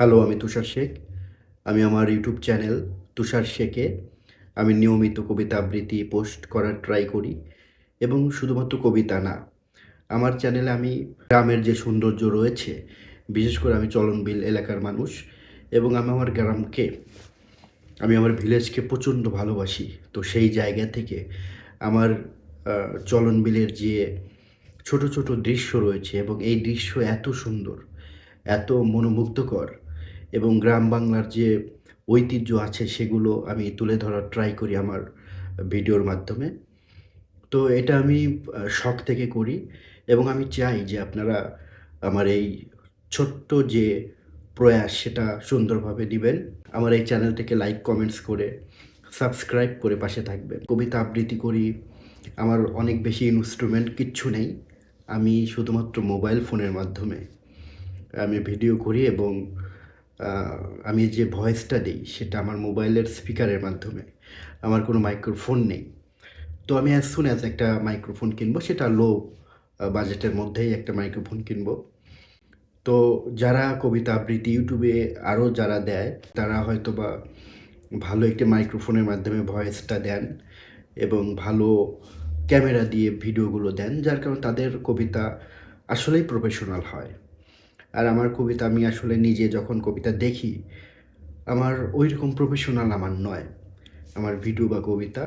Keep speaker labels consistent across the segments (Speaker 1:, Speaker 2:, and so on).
Speaker 1: Hello আমি তুষার শেখ। আমি আমার ইউটিউব চ্যানেল তুষার শেখে। আমি নিয়মিত কবিতা আবৃত্তি পোস্ট করার ট্রাই করি এবং শুধুমাত্র কবিতা না, আমার চ্যানেলে আমি গ্রামের যে সৌন্দর্য রয়েছে, বিশেষ করে আমি চলনবিল এলাকার মানুষ এবং আমি আমার গ্রামকে, আমি আমার ভিলেজকে প্রচণ্ড ভালোবাসি। তো সেই জায়গা থেকে আমার চলনবিলের যে ছোট ছোট দৃশ্য রয়েছে এবং এই দৃশ্য এত সুন্দর, এত মনোমুগ্ধকর এবং গ্রাম বাংলার যে ঐতিহ্য আছে সেগুলো আমি তুলে ধরার ট্রাই করি আমার ভিডিওর মাধ্যমে। তো এটা আমি শখ থেকে করি এবং আমি চাই যে আপনারা আমার এই ছোট্ট যে প্রয়াস সেটা সুন্দরভাবে দিবেন। আমার এই চ্যানেলটাকে লাইক কমেন্টস করে সাবস্ক্রাইব করে পাশে থাকবেন। কবিতা আবৃত্তি করি, আমার অনেক বেশি ইনস্ট্রুমেন্ট কিচ্ছু নেই। আমি শুধুমাত্র মোবাইল ফোনের মাধ্যমে আমি ভিডিও করি এবং আমি যে ভয়েসটা দিই সেটা আমার মোবাইলের স্পিকারের মাধ্যমে, আমার কোনো মাইক্রোফোন নেই। তো আমি অ্যাজ সুন অ্যাজ একটা মাইক্রোফোন কিনবো, সেটা লো বাজেটের মধ্যেই একটা মাইক্রোফোন কিনবো। তো যারা কবিতা আবৃত্তি ইউটিউবে আরও যারা দেয়, তারা হয়তো বা ভালো একটি মাইক্রোফোনের মাধ্যমে ভয়েসটা দেন এবং ভালো ক্যামেরা দিয়ে ভিডিওগুলো দেন, যার কারণে তাদের কবিতা আসলেই প্রফেশনাল হয়। আর আমার কবিতা আমি আসলে নিজে যখন কবিতা দেখি, আমার ওই রকম প্রফেশনাল আমার নয়, আমার ভিডিও বা কবিতা।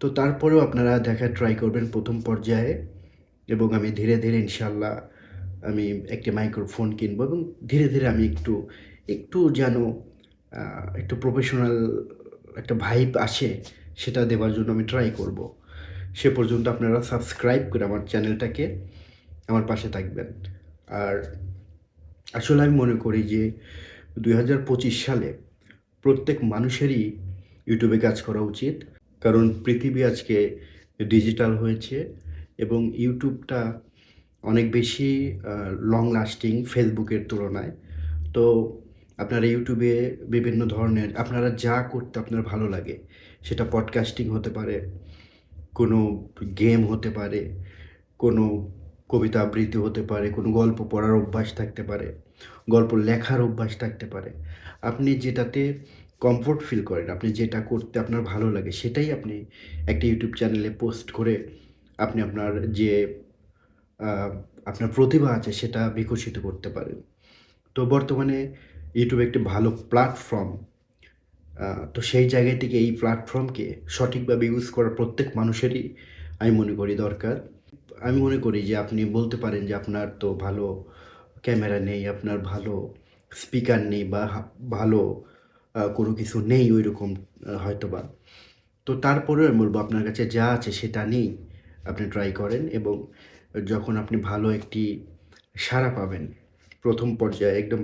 Speaker 1: তো তারপরেও আপনারা দেখার ট্রাই করবেন প্রথম পর্যায়ে এবং আমি ধীরে ধীরে ইনশাল্লাহ আমি একটি মাইক্রোফোন কিনবো এবং ধীরে ধীরে আমি একটু একটু যেন একটু প্রফেশনাল একটা ভাইব আসে সেটা দেওয়ার জন্য আমি ট্রাই করব। সে পর্যন্ত আপনারা সাবস্ক্রাইব করে আমার চ্যানেলটাকে আমার পাশে থাকবেন। আর আসলে আমি মনে করি যে দুই হাজার পঁচিশ সালে প্রত্যেক মানুষেরই ইউটিউবে কাজ করা উচিত। কারণ পৃথিবী আজকে ডিজিটাল হয়েছে এবং ইউটিউবটা অনেক বেশি লং লাস্টিং ফেসবুকের তুলনায়। তো আপনারা ইউটিউবে বিভিন্ন ধরনের, আপনারা যা করতে আপনার ভালো লাগে, সেটা পডকাস্টিং হতে পারে, কোনো গেম হতে পারে, কোনো কবিতা আবৃত্তি হতে পারে, কোনো গল্প পড়ার অভ্যাস থাকতে পারে, গল্প লেখার অভ্যাস থাকতে পারে। আপনি যেটাতে কমফোর্ট ফিল করেন, আপনি যেটা করতে আপনার ভালো লাগে, সেটাই আপনি একটা ইউটিউব চ্যানেলে পোস্ট করে আপনি আপনার যে আপনার প্রতিভা আছে সেটা বিকশিত করতে পারেন। তো বর্তমানে ইউটিউব একটি ভালো প্ল্যাটফর্ম তো সেই জায়গা থেকে এই প্ল্যাটফর্মকে সঠিকভাবে ইউজ করা প্রত্যেক মানুষেরই, আমি মনে করি, দরকার। আমি মনে করি যে আপনি বলতে পারেন যে আপনার তো ভালো ক্যামেরা নেই, আপনার ভালো স্পিকার নেই বা ভালো কোনো কিছু নেই ওই রকম হয়তো বা তো তারপরেও আমি বলব আপনার কাছে যা আছে সেটা নেই, আপনি ট্রাই করেন এবং যখন আপনি ভালো একটি সাড়া পাবেন, প্রথম পর্যায়ে একদম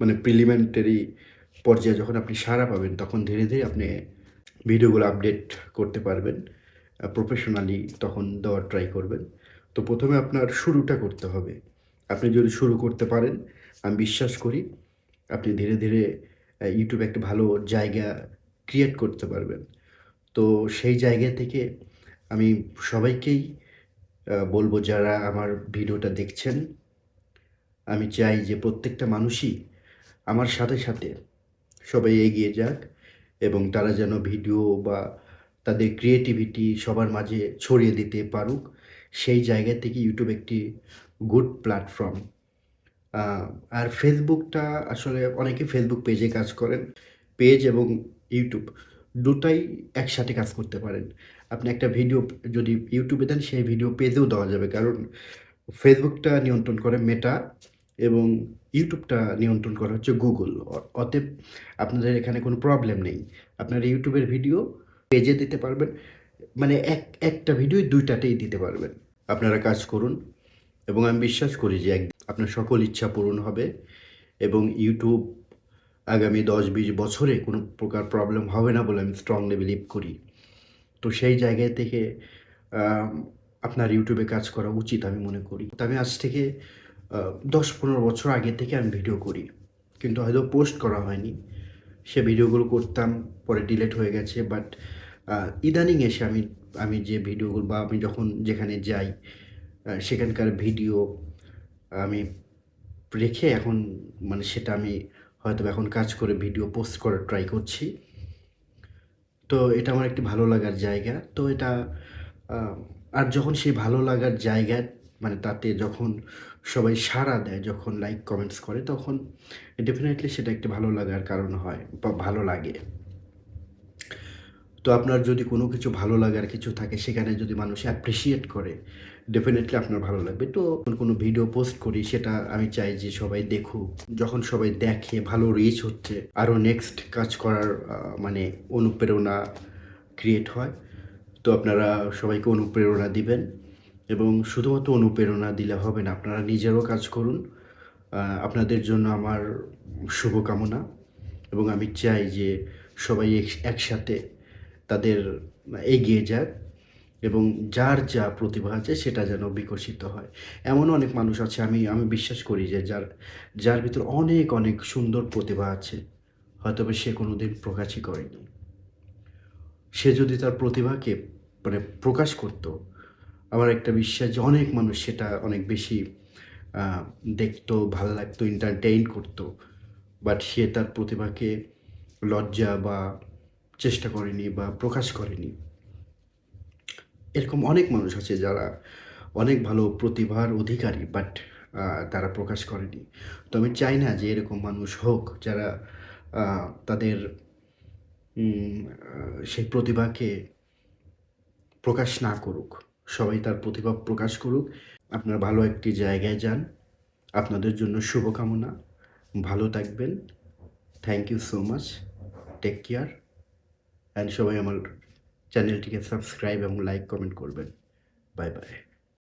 Speaker 1: মানে প্রিলিমেন্টারি পর্যায়ে যখন আপনি সাড়া পাবেন, তখন ধীরে ধীরে আপনি ভিডিওগুলো আপডেট করতে পারবেন প্রফেশনালি তখন দেওয়ার ট্রাই করবেন। তো প্রথমে আপনার শুরুটা করতে হবে। আপনি যদি শুরু করতে পারেন, আমি বিশ্বাস করি আপনি ধীরে ধীরে ইউটিউবে একটা ভালো জায়গা ক্রিয়েট করতে পারবেন। তো সেই জায়গা থেকে আমি সবাইকেই বলব যারা আমার ভিডিওটা দেখছেন, আমি চাই যে প্রত্যেকটা মানুষই আমার সাথে সাথে সবাই এগিয়ে যাক এবং তারা যেন ভিডিও বা তাদের ক্রিয়েটিভিটি সবার মাঝে ছড়িয়ে দিতে পারুক। সেই জায়গা থেকে ইউটিউব একটি গুড প্ল্যাটফর্ম আর ফেসবুকটা আসলে অনেকে ফেসবুক পেজে কাজ করেন পেজ এবং ইউটিউব দুটাই একসাথে কাজ করতে পারেন। আপনি একটা ভিডিও যদি ইউটিউবে দেন, সেই ভিডিও পেজেও দেওয়া যাবে। কারণ ফেসবুকটা নিয়ন্ত্রণ করে মেটা এবং ইউটিউবটা নিয়ন্ত্রণ করা হচ্ছে গুগল অতএব আপনাদের এখানে কোনো প্রবলেম নেই। আপনারা ইউটিউবের ভিডিও পেজে দিতে পারবেন। মানে এক, একটা ভিডিও দুইটাতেই দিতে পারবেন। আপনারা কাজ করুন এবং আমি বিশ্বাস করি যে আপনার সকল ইচ্ছা পূরণ হবে এবং ইউটিউব আগামী দশ বিশ বছরে কোনো প্রকার প্রবলেম হবে না বলে আমি স্ট্রংলি বিলিভ করি। তো সেই জায়গা থেকে আপনার ইউটিউবে কাজ করা উচিত আমি মনে করি। আমি আজ থেকে দশ পনেরো বছর আগে থেকে আমি ভিডিও করি। কিন্তু হয়তো পোস্ট করা হয়নি। সে ভিডিওগুলো করতাম, পরে ডিলেট হয়ে গেছে বাট ইদানিং এসে আমি আমি যে ভিডিওগুলো বা আমি যখন যেখানে যাই সেখানকার ভিডিও আমি রেখে এখন মানে সেটা আমি হয়তো এখন কাজ করে ভিডিও পোস্ট করার ট্রাই করছি। তো এটা আমার একটি ভালো লাগার জায়গা। তো এটা আর যখন সেই ভালো লাগার জায়গা মানে তাতে যখন সবাই সাড়া দেয়, যখন লাইক কমেন্টস করে, তখন ডেফিনেটলি সেটা একটি ভালো লাগার কারণ হয় বা ভালো লাগে। তো আপনার যদি কোনো কিছু ভালো লাগার কিছু থাকে, সেখানে যদি মানুষ অ্যাপ্রিসিয়েট করে ডেফিনেটলি আপনার ভালো লাগবে। তো কোনো ভিডিও পোস্ট করি, সেটা আমি চাই যে সবাই দেখুক। যখন সবাই দেখে, ভালো রিচ হচ্ছে, আরও নেক্সট কাজ করার মানে অনুপ্রেরণা ক্রিয়েট হয়, তো আপনারা সবাইকে অনুপ্রেরণা দিবেন। এবং শুধুমাত্র অনুপ্রেরণা দিলে হবে না, আপনারা নিজেরও কাজ করুন। আপনাদের জন্য আমার শুভকামনা। এবং আমি চাই যে সবাই একসাথে তাদের এগিয়ে যাক এবং যার যা প্রতিভা আছে সেটা যেন বিকশিত হয়। এমন অনেক মানুষ আছে, আমি আমি বিশ্বাস করি যে যার যার ভিতর অনেক অনেক সুন্দর প্রতিভা আছে হয়তো সে কোনো দিন প্রকাশই করেনি। সে যদি তার প্রতিভাকে মানে প্রকাশ করতো, আমার একটা বিশ্বাস যে অনেক মানুষ সেটা অনেক বেশি দেখতো, ভালো লাগতো এন্টারটেইন করতো বাট সে তার প্রতিভাকে লজ্জা বা চেষ্টা করেনি বা প্রকাশ করেনি। এরকম অনেক মানুষ আছে যারা অনেক ভালো প্রতিভার অধিকারী বাট তারা প্রকাশ করেনি। তো আমি চাই না যে এরকম মানুষ হোক যারা তাদের সেই প্রতিভাকে প্রকাশ না করুক। সবাই তার প্রতিভা প্রকাশ করুক। আপনার ভালো একটি জায়গায় যান। আপনাদের জন্য শুভকামনা। ভালো থাকবেন। Thank you so much take care and সবাই আমার চ্যানেলটিকে সাবস্ক্রাইব এবং লাইক কমেন্ট করবেন। Bye bye